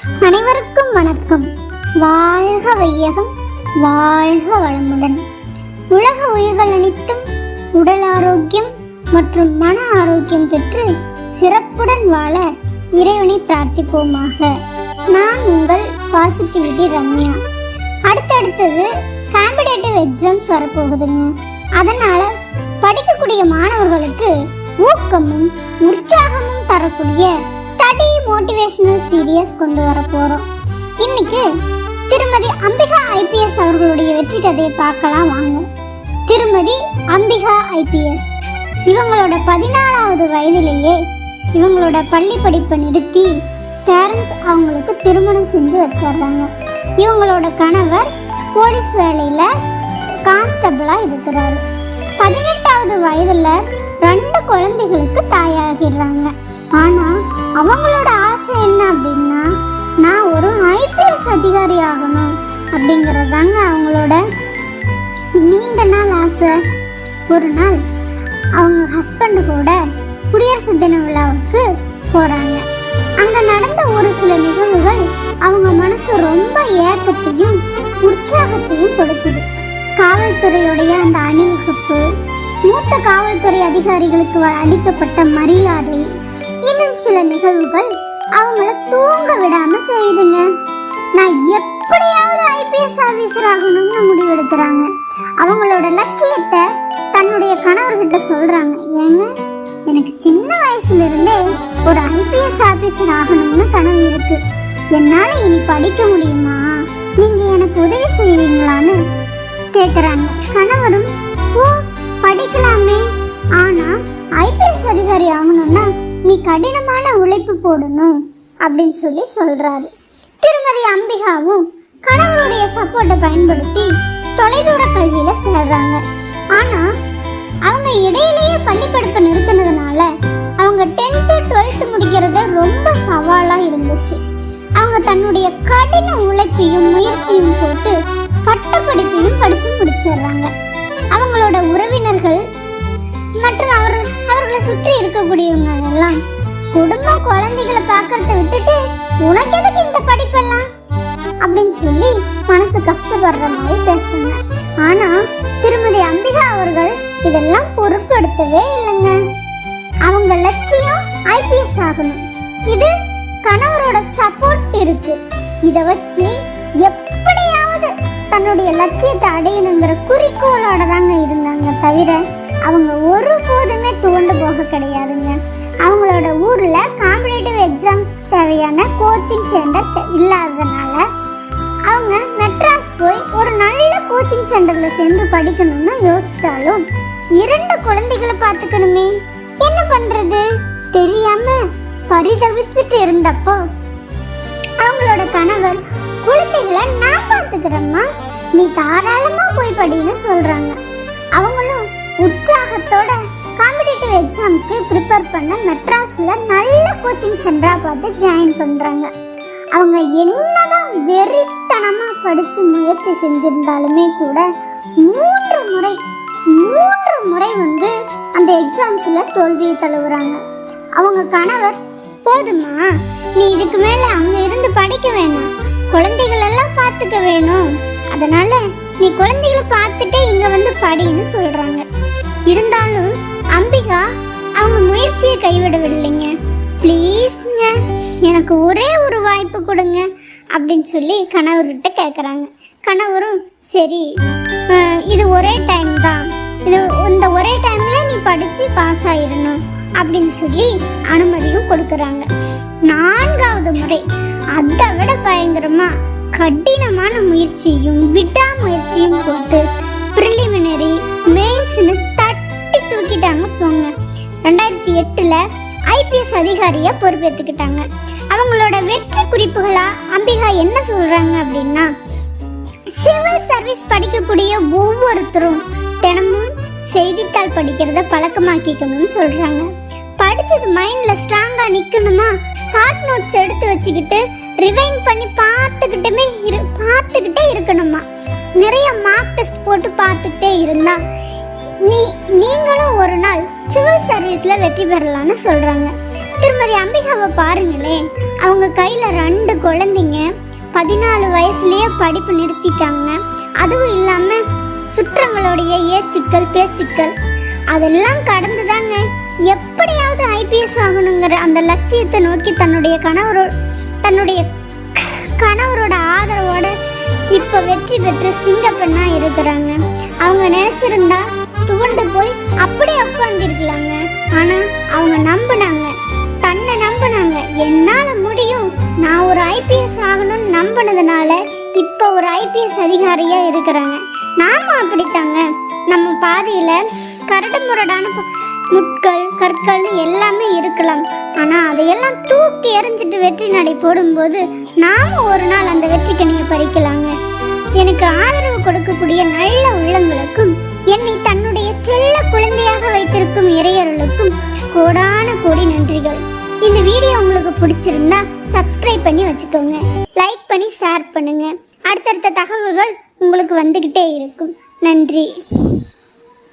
அனைவருக்கும் வணக்கம். வாழ்க வையகம் வாழ்க வளமுடன். உலக உயிர்கள் அனைத்தும் உடல் ஆரோக்கியம் மற்றும் மன ஆரோக்கியம் பெற்று சிறப்புடன் வாழ இறைவனை பிரார்த்திப்போமாக. நான் உங்கள் பாசிட்டிவிட்டி ரம்யா. அடுத்தடுத்தது காம்படேட்டிவ் எக்ஸாம்ஸ் வரப்போகுதுங்க. அதனால படிக்கக்கூடிய மாணவர்களுக்கு ஊக்கமும் உற்சாகமும் தரக்கூடிய ஸ்டடி மோட்டிவேஷனல் சீரியஸ் கொண்டு வர போறோம். இன்னைக்கு திருமதி அம்பிகா ஐபிஎஸ் அவர்களுடைய வெற்றி கதையை பார்க்கலாம் வாங்க. திருமதி அம்பிகா ஐபிஎஸ் இவங்களோட பதினாலாவது வயதிலேயே இவங்களோட பள்ளி படிப்பை நிறுத்தி பேரண்ட்ஸ் அவங்களுக்கு திருமணம் செஞ்சு வச்சிடுறாங்க. இவங்களோட கணவர் போலீஸ் வேலையில் கான்ஸ்டபிளாக இருக்கிறாரு. பதினெட்டாவது வயதில் ரெண்டு குழந்தைகளுக்கு தாயாகிடுறாங்க ஆனா அவங்களோட ஆசை என்ன அப்படின்னா நான் ஒரு ஐபிஎஸ் அதிகாரி ஆகணும் அப்படிங்கறதாங்க அவங்களோட நீண்ட நாள் ஆசை. ஒரு நாள் அவங்க ஹஸ்பண்ட் கூட குடியரசு தின விழாவுக்கு போறாங்க. அங்க நடந்த ஒரு சில நிகழ்வுகள் அவங்க மனசு ரொம்ப ஏக்கத்தையும் உற்சாகத்தையும் கொடுக்குது. காவல்துறையுடைய அந்த அணிவகுப்பு மூத்த காவல்துறை அதிகாரிகளுக்கு அளிக்கப்பட்ட மரியாதை. இன்னும் சில நிகழ்வுகள் அவங்கள தூங்க விடாம செய்யுதுங்க. நான் எப்படியாவது ஐபிஎஸ் ஆபீசர் ஆகணும்னு முடிவெடுக்கிறாங்க. அவங்களோட லட்சியத்தை தன்னுடைய கணவர்கிட்ட சொல்றாங்க. ஏங்க எனக்கு சின்ன வயசுல இருந்தே ஒரு ஐபிஎஸ் ஆபீசர் ஆகணும்னு கனவு இருக்கு. என்னால இனி படிக்க முடியுமா? நீங்க எனக்கு உதவி செய்வீங்களான்னு கேக்குறாங்க. கணவரும் ஓ படிக்கலாமே. ஆனா ஐபிஎஸ் அதிகாரி ஆகணும்னா நீ கடினமான உழைப்பு போடணும் அப்படின்னு சொல்லி சொல்றாரு. திருமதி அம்பிகாவும் கணவருடைய சப்போர்ட்டை பயன்படுத்தி தொலைதூர கல்வியில சேர்றாங்க. ஆனா அவங்க இடையிலேயே பள்ளி படிப்பை நிறுத்தினதுனால அவங்க டென்த்து டுவெல்த்து முடிக்கிறது ரொம்ப சவாலாக இருந்துச்சு. அவங்க தன்னுடைய கடின உழைப்பையும் முயற்சியும் போட்டு பட்டப்படிப்பையும் படித்து முடிச்சிடுறாங்க. அவங்களோட உறவினர்கள் மற்றும் அவர் அவர்களை சுற்றி இருக்கக்கூடியவங்க எல்லாம் குடும்பம் குழந்தைகளை பார்க்கறத விட்டுட்டு உனக்கு எதுக்கு இந்த படிப்பெல்லாம்? அப்படின்னு சொல்லி மனசு கஷ்டப்படுற மாதிரி பேசுறாங்க. ஆனா திருமதி அம்பிகா அவர்கள் இதெல்லாம் பொருட்படுத்தவே இல்லைங்க. அவங்க லட்சியம் ஐபிஎஸ் ஆகணும். இது கணவரோட சப்போர்ட் இருக்கு. இத வச்சு எப்படியா தன்னுடைய லட்சியத்தை அடையணுங்கிற குறிக்கோளோட தாங்க இருந்தாங்க தவிர அவங்க ஒருபோதுமே துவண்டு போக கிடையாதுங்க. அவங்களோட ஊரில் காம்படேட்டிவ் எக்ஸாம்ஸ்க்கு தேவையான கோச்சிங் சென்டர் இல்லாததுனால அவங்க மெட்ராஸ் போய் ஒரு நல்ல கோச்சிங் சென்டரில் சேர்ந்து படிக்கணும்னு யோசித்தாலும் இரண்டு குழந்தைகளை பார்த்துக்கணுமே என்ன பண்ணுறது தெரியாம பரிதவிச்சுட்டு இருந்தப்போ அவங்களோட கணவர் குழந்தைகளை நான் பார்த்துக்கிறேம்மா. நீ தாராளமா போய் படின்னு சொல்றாங்க. அவங்களும் உற்சாகத்தோட காம்படிட்டிவ் எக்ஸாம்க்கு ப்ரிப்பேர் பண்ண மெட்ராஸ்ல நல்ல கோச்சிங் சென்டரா பார்த்து ஜாயின் பண்றாங்க. அவங்க என்னதான் வெறித்தனமா படிச்சு முயற்சி செஞ்சிருந்தாலுமே கூட மூன்று முறை மூன்று முறை வந்து அந்த எக்ஸாம்ஸ்ல தோல்வியை தழுவுறாங்க. அவங்க கணவர் போதுமா நீ இதுக்கு மேல அங்க இருந்து படிக்க வேணாம். குழந்தைகள் எல்லாம் பார்த்துக்க வேணும். அதனால நீ குழந்தைகளை பார்த்துட்டே இங்க வந்து படின்னு சொல்றாங்க. இருந்தாலும் அம்பிகா அவங்க முயற்சியை கைவிடவில்லைங்க. ப்ளீஸ்ங்க எனக்கு ஒரே ஒரு வாய்ப்பு கொடுங்க அப்படின்னு சொல்லி கணவர்கிட்ட கேட்குறாங்க கணவரும் சரி இது ஒரே டைம் தான். இது இந்த ஒரே டைமில் நீ படிச்சு பாஸ் ஆகிடணும் அப்படின்னு சொல்லி அனுமதியும் கொடுக்குறாங்க. நான்காவது முறை அதை விட பயங்கரமா கடினமான முயற்சியும் விடாமுயற்சியும் போட்டு ப்ரிலிமினரி மெயின்ஸ்னு தட்டி தூக்கிட்டாங்க போங்க. ரெண்டாயிரத்தி எட்டுல ஐபிஎஸ் அதிகாரியா பொறுப்பேற்றுக்கிட்டாங்க அவங்களோட வெற்றி குறிப்புகளா அம்பிகா என்ன சொல்றாங்க அப்படின்னா சிவில் சர்வீஸ் படிக்கக்கூடிய ஒவ்வொருத்தரும் தினமும் செய்தித்தாள் படிக்கிறத பழக்கமாக்கிக்கணும்னு சொல்றாங்க. படிச்சது மைண்ட்ல ஸ்ட்ராங்கா நிக்கணுமா? ஷார்ட் நோட்ஸ் எடுத்து வச்சுக்கிட்டு ரிவைன் பண்ணி பார்த்துக்கிட்டே இரு பார்த்துக்கிட்டே இருக்கணுமா நிறைய மார்க் டெஸ்ட் போட்டு பார்த்துக்கிட்டே இருந்தா நீ நீங்களும் ஒரு நாள் சிவில் சர்வீஸில் வெற்றி பெறலாம்னு சொல்கிறாங்க திருமதி அம்பிகாவை பாருங்களேன் அவங்க கையில் ரெண்டு குழந்தைங்க பதினாலு வயசுலேயே படிப்பு நிறுத்திட்டாங்க. அதுவும் இல்லாமல் சுற்றங்களுடைய ஏச்சுக்கள் பேச்சுக்கள் அதெல்லாம் கடந்து தாங்க எப்படி ஐபிஎஸ் ஆகணுங்கிற அந்த லட்சியத்தை நோக்கி தன்னுடைய கணவரோ தன்னுடைய கணவரோட ஆதரவோட இப்போ வெற்றி பெற்று சிங்கப்பெண்ணா இருக்கிறாங்க. அவங்க நினைச்சிருந்தா துவண்டு போய் அப்படியே உட்காந்துருக்கலாங்க ஆனா அவங்க நம்பினாங்க. தன்னை நம்பினாங்க. என்னால முடியும். நான் ஒரு ஐபிஎஸ் ஆகணும்னு நம்பினதுனால இப்போ ஒரு ஐபிஎஸ் அதிகாரியா இருக்கிறாங்க. நாம அப்படித்தாங்க. நம்ம பாதையில கரடு முரடான முட்கள் கற்கள்னு எல்லாமே இருக்கலாம். ஆனால் அதையெல்லாம் தூக்கி எறிஞ்சிட்டு வெற்றி நடை போடும்போது நாம ஒரு நாள் அந்த வெற்றி பறிக்கலாங்க. எனக்கு ஆதரவு கொடுக்கக்கூடிய நல்ல உள்ளங்களுக்கும் என்னை தன்னுடைய செல்ல குழந்தையாக வைத்திருக்கும் இறையர்களுக்கும் கோடான கோடி நன்றிகள். இந்த வீடியோ உங்களுக்கு பிடிச்சிருந்தா சப்ஸ்கிரைப் பண்ணி வச்சுக்கோங்க. லைக் பண்ணி ஷேர் பண்ணுங்க. அடுத்தடுத்த தகவல்கள் உங்களுக்கு வந்துக்கிட்டே இருக்கும். நன்றி.